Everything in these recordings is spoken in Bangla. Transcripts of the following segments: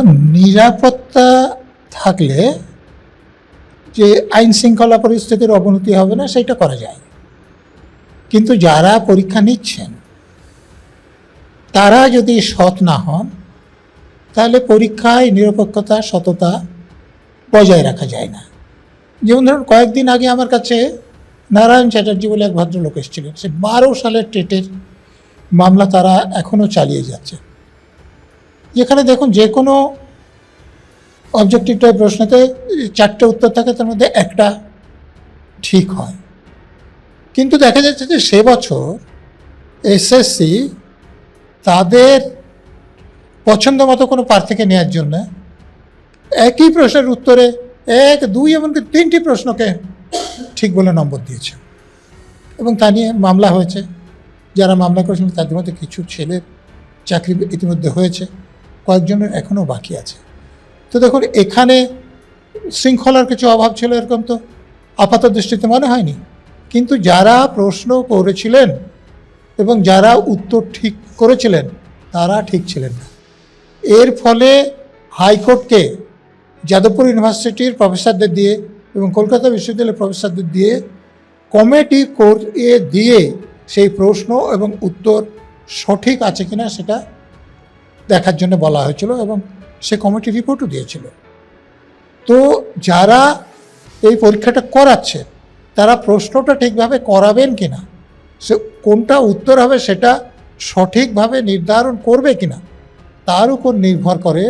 নিরাপত্তা থাকলে যে আইন শৃঙ্খলা পরিস্থিতির অবনতি হবে না, সেটা করা যায়। কিন্তু যারা পরীক্ষা নিচ্ছেন, তারা যদি সৎ না হন, তাহলে পরীক্ষায় নিরপেক্ষতা, সততা বজায় রাখা যায় না। যেমন ধরুন, কয়েকদিন আগে আমার কাছে নারায়ণ চ্যাটার্জি বলে এক ভদ্রলোক এসেছিলেন। সে বারো সালের টেটের মামলা তারা এখনও চালিয়ে যাচ্ছে। যেখানে দেখুন যে কোনো অবজেক্টিভ টাইপ প্রশ্নতে চারটে উত্তর থাকে, তার মধ্যে একটা ঠিক হয়। কিন্তু দেখা যাচ্ছে যে সে বছর এসএসসি তাদের পছন্দ মতো কোনো প্রার্থীকে নেওয়ার জন্য একই প্রশ্নের উত্তরে এক, দুই, এমনকি তিনটি প্রশ্নকে ঠিক বলে নম্বর দিয়েছে। এবং তা নিয়ে মামলা হয়েছে। যারা মামলা করেছেন তাদের মধ্যে কিছু ছেলের চাকরি ইতিমধ্যে হয়েছে। কয়েকজনের এখনও বাকি আছে। তো দেখুন, এখানে শৃঙ্খলার কিছু অভাব ছিল এরকম তো? আপাত দৃষ্টিতে মনে হয়নি? কিন্তু যারা প্রশ্ন করেছিলেন এবং যারা উত্তর ঠিক করেছিলেন, তারা ঠিক ছিলেন না। এর ফলে হাইকোর্টকে যাদবপুর ইউনিভার্সিটির প্রফেসরদের দিয়ে এবং কলকাতা বিশ্ববিদ্যালয়ের প্রফেসরদের দিয়ে কমিটি কোর্ট এ দিয়ে সেই প্রশ্ন এবং উত্তর সঠিক আছে কিনা সেটা দেখার জন্য বলা হয়েছিল এবং সে কমিটি রিপোর্টও দিয়েছিল। তো যারা এই পরীক্ষাটা করাচ্ছে, তারা প্রশ্নটা ঠিকভাবে করাবেন কিনা, সে কোনটা উত্তর হবে সেটা সঠিকভাবে নির্ধারণ করবে কি না তার উপর নির্ভর করে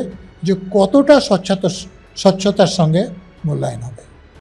যে কতটা স্বচ্ছতা স্বচ্ছতার সঙ্গে মূল্যায়ন হবে।